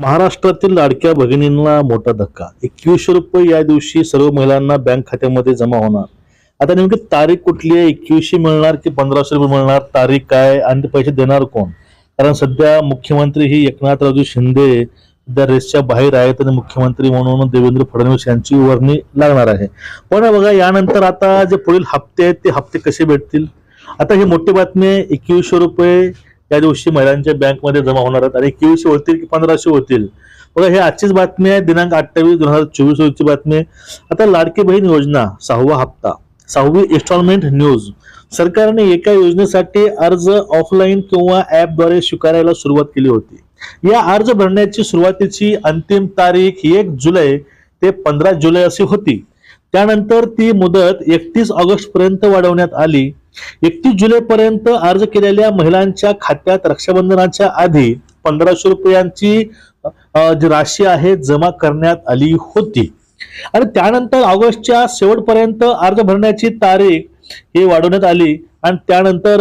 महाराष्ट्रातील लाडक्या भगिनींना मोठा धक्का. एकवीसशे रुपये या दिवशी सर्व महिलांना बँक खात्यामध्ये जमा होणार. आता नेमकी तारीख कुठली आहे? एकवीसशे मिळणार की पंधराशे रुपये मिळणार? तारीख काय? आणि ते पैसे देणार कोण? कारण सध्या मुख्यमंत्री ही एकनाथरावजी शिंदे सध्या रेसच्या बाहेर आहेत आणि मुख्यमंत्री म्हणून देवेंद्र फडणवीस यांची वर्णी लागणार आहे. पण बघा यानंतर आता जे पुढील हप्ते आहेत ते हप्ते कसे भेटतील? आता ही मोठी बातमी आहे. एकवीसशे रुपये या दिवशी महिलांच्या बँकमध्ये जमा होणार आहेत आणि एकवीसशे होतील की पंधराशे होतील. बघा हे आजचीच बातमी आहे. दिनांक अठ्ठावीस दोन हजार चोवीस रोजची बातमी आहे. आता लाडकी बहीण योजना सहावा हप्ता. सहावी इन्स्टॉलमेंट न्यूज सरकारने एका योजनेसाठी अर्ज ऑफलाईन किंवा ऍपद्वारे स्वीकारायला सुरुवात केली होती. या अर्ज भरण्याची सुरुवातीची अंतिम तारीख एक जुलै ते पंधरा जुलै अशी होती. त्यानंतर ती मुदत एकतीस ऑगस्ट पर्यंत वाढवण्यात आली. एकतीस जुलै पर्यंत अर्ज केलेल्या महिलांच्या खात्यात रक्षाबंधनाच्या आधी पंधराशे रुपयांची जी राशी आहे जमा करण्यात आली होती. आणि त्यानंतर ऑगस्टच्या शेवटपर्यंत अर्ज भरण्याची तारीख ही वाढवण्यात आली. आणि त्यानंतर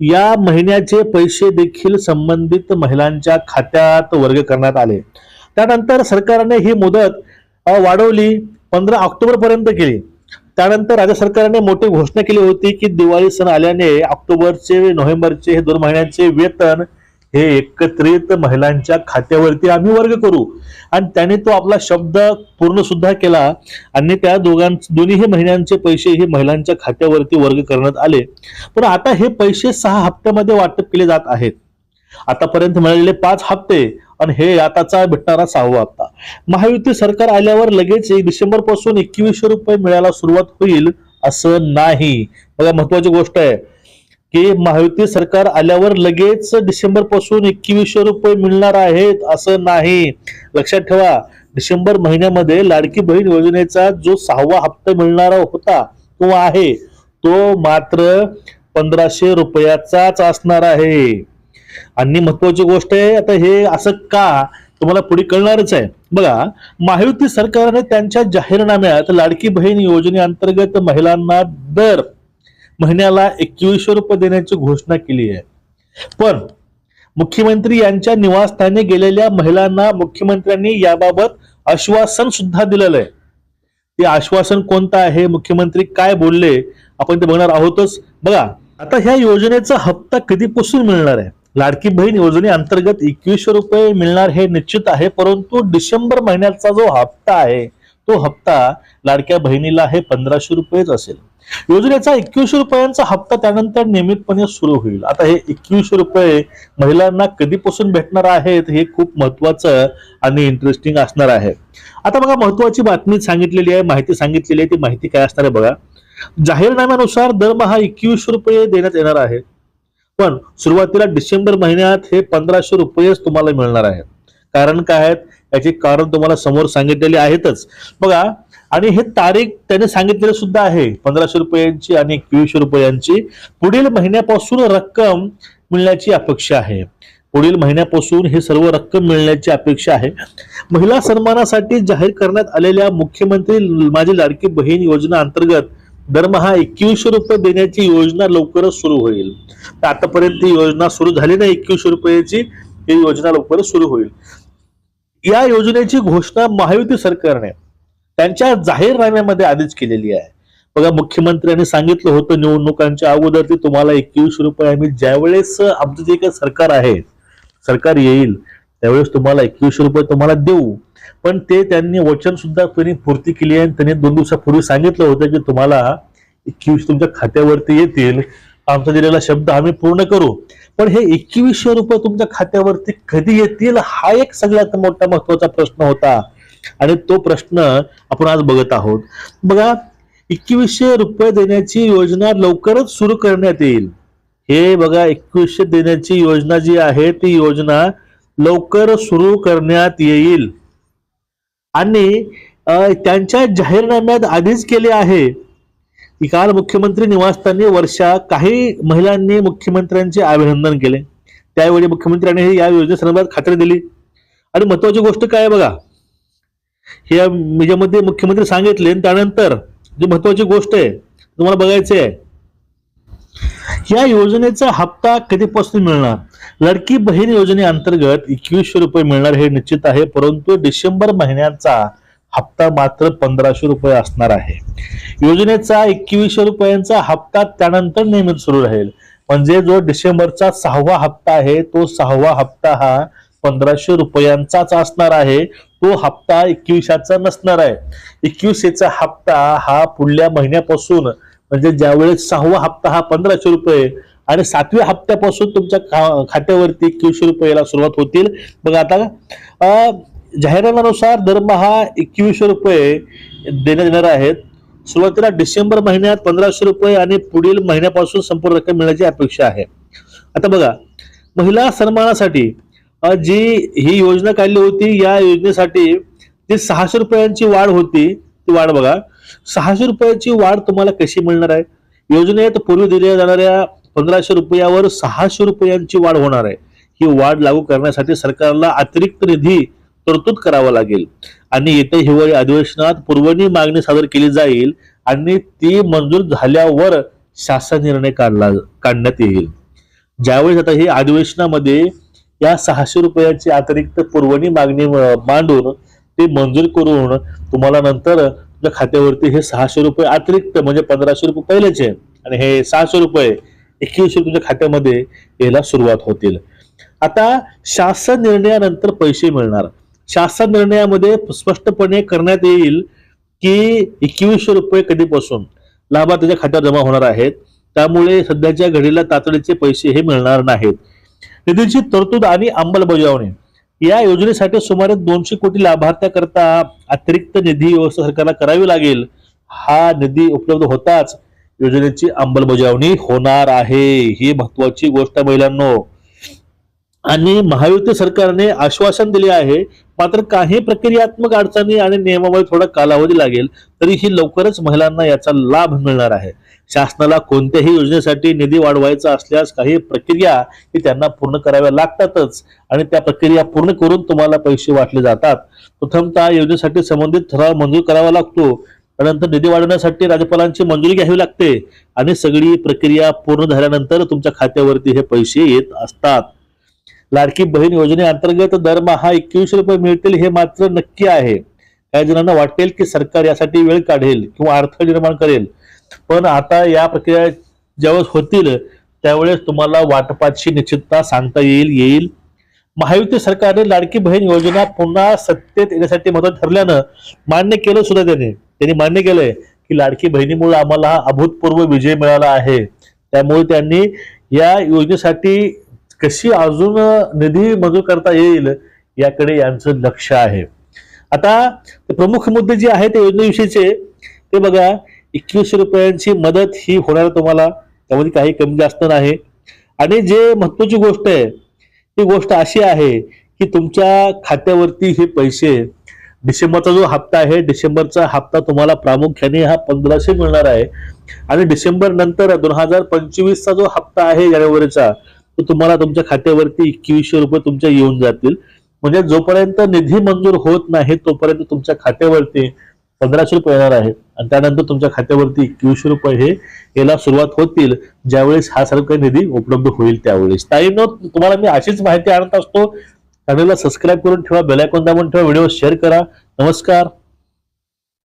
या महिन्याचे पैसे देखील संबंधित महिलांच्या खात्यात वर्ग करण्यात आले. त्यानंतर सरकारने ही मुदत वाढवली पंधरा ऑक्टोबर पर्यंत केली. त्यानंतर राज्य सरकारने मोठी घोषणा केली होती की दिवाळी सण आल्याने ऑक्टोबरचे नोव्हेंबरचे हे दोन महिन्यांचे वेतन हे एकत्रित महिलांच्या खात्यावरती आम्ही वर्ग करू. आणि त्याने तो आपला शब्द पूर्ण सुद्धा केला आणि त्या दोघां दोन्ही महिन्यांचे पैसे हे महिलांच्या खात्यावरती वर्ग करण्यात आले. पण आता हे पैसे सहा हप्त्यामध्ये वाटप केले जात आहेत. आतापर्यंत मिळालेले पाच हप्ते आणि हे आताचा भेटणारा सहावा हप्ता. महायुती सरकार आल्यावर लगेच डिसेंबरपासून एकवीसशे रुपये मिळायला सुरुवात होईल असं नाही. बघा महत्वाची गोष्ट आहे की महायुती सरकार आल्यावर लगेच डिसेंबरपासून एकवीसशे रुपये मिळणार आहेत असं नाही. लक्षात ठेवा डिसेंबर महिन्यामध्ये लाडकी बहीण योजनेचा जो सहावा हप्ता मिळणारा होता किंवा आहे तो मात्र पंधराशे रुपयाचाच असणार आहे. आणि महत्वाची गोष्ट आहे आता हे असं का तुम्हाला पुढे कळणारच आहे. बघा महायुती सरकारने त्यांच्या जाहीरनाम्यात लाडकी बहीण योजनेअंतर्गत महिलांना दर महिन्याला एकवीसशे रुपये देण्याची घोषणा केली आहे. पण मुख्यमंत्री यांच्या निवासस्थानी गेलेल्या महिलांना मुख्यमंत्र्यांनी याबाबत आश्वासन सुद्धा दिलेलं आहे. ते आश्वासन कोणतं आहे? मुख्यमंत्री काय बोलले? आपण ते बघणार आहोतच. बघा आता ह्या योजनेचा हप्ता कधीपासून मिळणार आहे? लाडकी बहीण योजनेअंतर्गत एकवीसशे रुपये मिळणार हे निश्चित आहे परंतु डिसेंबर महिन्याचा जो हप्ता आहे तो हप्ता लाडक्या बहिणीला हे पंधराशे रुपयेच असेल. योजनेचा एकवीसशे रुपयांचा हप्ता त्यानंतर नियमितपणे सुरू होईल. आता हे एकवीसशे रुपये महिलांना कधीपासून भेटणार आहेत हे खूप महत्वाचं आणि इंटरेस्टिंग असणार आहे. आता बघा महत्वाची बातमी सांगितलेली आहे माहिती सांगितलेली आहे ती माहिती काय असणार आहे बघा. जाहीरनाम्यानुसार दरमहा एकवीसशे रुपये देण्यात येणार आहे. पण सुरुवातीला डिसेंबर महिन्यात हे पंधराशे रुपयेच तुम्हाला मिळणार आहेत. कारण काय आहेत? याचे कारण तुम्हाला समोर सांगितलेले आहेतच. बघा आणि हे तारीख त्याने सांगितलेलं सुद्धा आहे. पंधराशे रुपयांची आणि एकवीसशे रुपयांची. पुढील महिन्यापासून रक्कम मिळण्याची अपेक्षा आहे. पुढील महिन्यापासून हे सर्व रक्कम मिळण्याची अपेक्षा आहे. महिला सन्मानासाठी जाहीर करण्यात आलेल्या मुख्यमंत्री माझी लाडकी बहीण योजना अंतर्गत दरमहा एकवीसशे रुपये देण्याची योजना लवकरच सुरू होईल. तर आतापर्यंत ही योजना सुरू झाली नाही एकवीसशे रुपयाची ही योजना लवकरच सुरू होईल. या योजनेची घोषणा महायुती सरकारने त्यांच्या जाहीरनाम्यामध्ये आधीच केलेली आहे. बघा मुख्यमंत्र्यांनी सांगितलं होतं निवडणुकांच्या अगोदर की तुम्हाला एकवीसशे रुपये आम्ही ज्यावेळेस आमचं जे काही सरकार आहे सरकार येईल त्यावेळेस तुम्हाला एकवीसशे रुपये तुम्हाला देऊ. पण ते त्यांनी वचन सुद्धा त्यांनी पूर्ती केली आहे. आणि त्यांनी दोन दिवसापूर्वी सांगितलं होतं की तुम्हाला एकवीस तुमच्या खात्यावरती येतील. आमचा दिलेला शब्द आम्ही पूर्ण करू. पण हे एकवीसशे रुपये तुमच्या खात्यावरती कधी येतील हा एक सगळ्यात मोठा महत्त्वाचा प्रश्न होता. आणि तो प्रश्न आपण आज बघत आहोत. बघा एकवीसशे रुपये देण्याची योजना लवकरच सुरू करण्यात येईल. हे बघा एकवीसशे देण्याची योजना जी आहे ती योजना लवकर सुरू करण्यात येईल. आणि त्यांच्या जाहीरनाम्यात आधीच केले आहे. काल मुख्यमंत्री निवासस्थानी वर्षा काही महिलांनी मुख्यमंत्र्यांचे अभिनंदन केले. त्यावेळी मुख्यमंत्र्यांनी या योजनेसंदर्भात खात्री दिली. आणि महत्वाची गोष्ट काय आहे बघा? हे याच्यामध्ये मुख्यमंत्री सांगितले आणि त्यानंतर जी महत्वाची गोष्ट आहे तुम्हाला बघायची आहे. या योजनेचा हप्ता कधीपासून मिळणार? लडकी बहीण योजनेअंतर्गत एकवीसशे रुपये मिळणार हे निश्चित आहे परंतु डिसेंबर महिन्याचा हप्ता मात्र पंधराशे रुपये असणार आहे. योजनेचा एकवीसशे रुपयांचा हप्ता त्यानंतर नियमित सुरू राहील. म्हणजे जो डिसेंबरचा सहावा हप्ता आहे तो सहावा हप्ता हा पंधराशे रुपयांचाच असणार आहे. तो हप्ता एकविसाचा नसणार आहे. एकविसेचा हप्ता हा पुढल्या महिन्यापासून म्हणजे ज्यावेळेस सहावा हप्ता हा पंधराशे रुपये आणि सातव्या हप्त्यापासून तुमच्या खा- खात्यावरती एकवीसशे रुपयाला सुरुवात होतील. मग आता जाहिरातानुसार दरमहा एकवीसशे रुपये देण्यात येणार आहेत. सुरुवातीला डिसेंबर महिन्यात पंधराशे रुपये आणि पुढील महिन्यापासून संपूर्ण रक्कम मिळण्याची अपेक्षा आहे. आता बघा महिला सन्मानासाठी जी ही योजना काढली होती या योजनेसाठी जी सहाशे रुपयांची वाढ होती ती वाढ बघा. सहाशे रुपयाची वाढ तुम्हाला कशी मिळणार आहे? योजनेत पूर्वी दिल्या जाणाऱ्या पंधराशे रुपयावर सहाशे रुपयांची वाढ होणार आहे. ही वाढ लागू करण्यासाठी सरकारला अतिरिक्त निधी तरतूद करावा लागेल. आणि येत्या हिवाळी अधिवेशनात पुरवणी मागणी सादर केली जाईल आणि ती मंजूर झाल्यावर शासन निर्णय काढला काढण्यात येईल. ज्यावेळेस आता हे अधिवेशनामध्ये या सहाशे रुपयाची अतिरिक्त पुरवणी मागणी मांडून ते मंजूर करून तुम्हाला नंतर तुमच्या खात्यावरती हे सहाशे रुपये अतिरिक्त म्हणजे पंधराशे रुपये पहिलेचे आणि हे सहाशे रुपये एकवीसशे तुझ्या खात्यामध्ये यायला सुरुवात होतील. आता शासन निर्णयानंतर पैसे मिळणार. शासन निर्णयामध्ये स्पष्टपणे करण्यात येईल की एकवीसशे रुपये कधीपासून लाभार्थीच्या खात्यावर जमा होणार आहेत. त्यामुळे सध्याच्या घडीला तातडीचे पैसे हे मिळणार नाहीत. निधीची तरतूद आणि अंमलबजावणी. या योजनेसाठी सुमारे दोनशे कोटी लाभार्थ्याकरता अतिरिक्त निधी व्यवस्था सरकारला करावी लागेल. हा निधी उपलब्ध होताच योजनेची अंमलबजावणी होणार आहे. ही महत्वाची गोष्ट महिलांनो. आणि महायुती सरकारने आश्वासन दिले आहे मात्र काही प्रक्रियात्मक अडचणी आणि नियमामुळे थोडा कालावधी लागेल तरीही लवकरच महिलांना याचा लाभ मिळणार आहे. शासनाला कोणत्याही योजनेसाठी निधी वाढवायचा असल्यास काही प्रक्रिया ही त्यांना पूर्ण कराव्या लागतातच. आणि त्या प्रक्रिया पूर्ण करून तुम्हाला पैसे वाटले जातात. प्रथमतः योजनेसाठी संबंधित ठराव मंजूर करावा लागतो. त्यानंतर निधी वाढवण्यासाठी राज्यपालांची मंजुरी घ्यावी लागते आणि सगळी प्रक्रिया पूर्ण झाल्यानंतर तुमच्या खात्यावरती हे पैसे येत असतात. लाडकी बहीण योजनेअंतर्गत दरमहा एकवीसशे रुपये मिळतील हे मात्र नक्की आहे. काही जणांना वाटेल की सरकार यासाठी वेळ काढेल किंवा अडथळे निर्माण करेल. पण आता या प्रक्रिया ज्यावेळेस होतील त्यावेळेस तुम्हाला वाटपाची निश्चितता सांगता येईल येईल. महायुती सरकारने लाडकी बहीण योजना पुन्हा सत्तेत येण्यासाठी मदत ठरल्यानं मान्य केलं सुद्धा त्याने. त्यांनी मान्य केलंय की लाडकी बहिणीमुळे आम्हाला हा अभूतपूर्व विजय मिळाला आहे. त्यामुळे त्यांनी या योजनेसाठी कशी अजून निधी मंजूर करता येईल याकडे यांचं लक्ष आहे. आता प्रमुख मुद्दे जे आहेत त्या योजनेविषयीचे ते बघा एकवीसशे रुपयांची मदत ही होणार तुम्हाला त्यामध्ये काही कमी जास्त नाही. आणि जे महत्वाची गोष्ट आहे ती गोष्ट अशी आहे की तुमच्या खात्यावरती हे पैसे डिसेंबरचा जो हप्ता आहे डिसेंबरचा हप्ता तुम्हाला प्रामुख्याने हा पंधराशे मिळणार आहे. आणि डिसेंबर नंतर दोन हजार पंचवीसचा जो हप्ता आहे जानेवारीचा तो तुम्हाला तुमच्या खात्यावरती एकवीसशे रुपये तुमच्या येऊन जातील. म्हणजे जोपर्यंत निधी मंजूर होत नाही तोपर्यंत तुमच्या खात्यावरती पंधराशे रुपये येणार आहे आणि त्यानंतर तुमच्या खात्यावरती एकवीसशे रुपये हे याला सुरुवात होतील. ज्यावेळेस हा सर्व काही निधी उपलब्ध होईल त्यावेळेस. ताईनो तुम्हाला मी अशीच माहिती आणत असतो चॅनलला सबस्क्राईब करून ठेवा बेलायकॉन दाबून ठेवा व्हिडिओ शेअर करा. नमस्कार.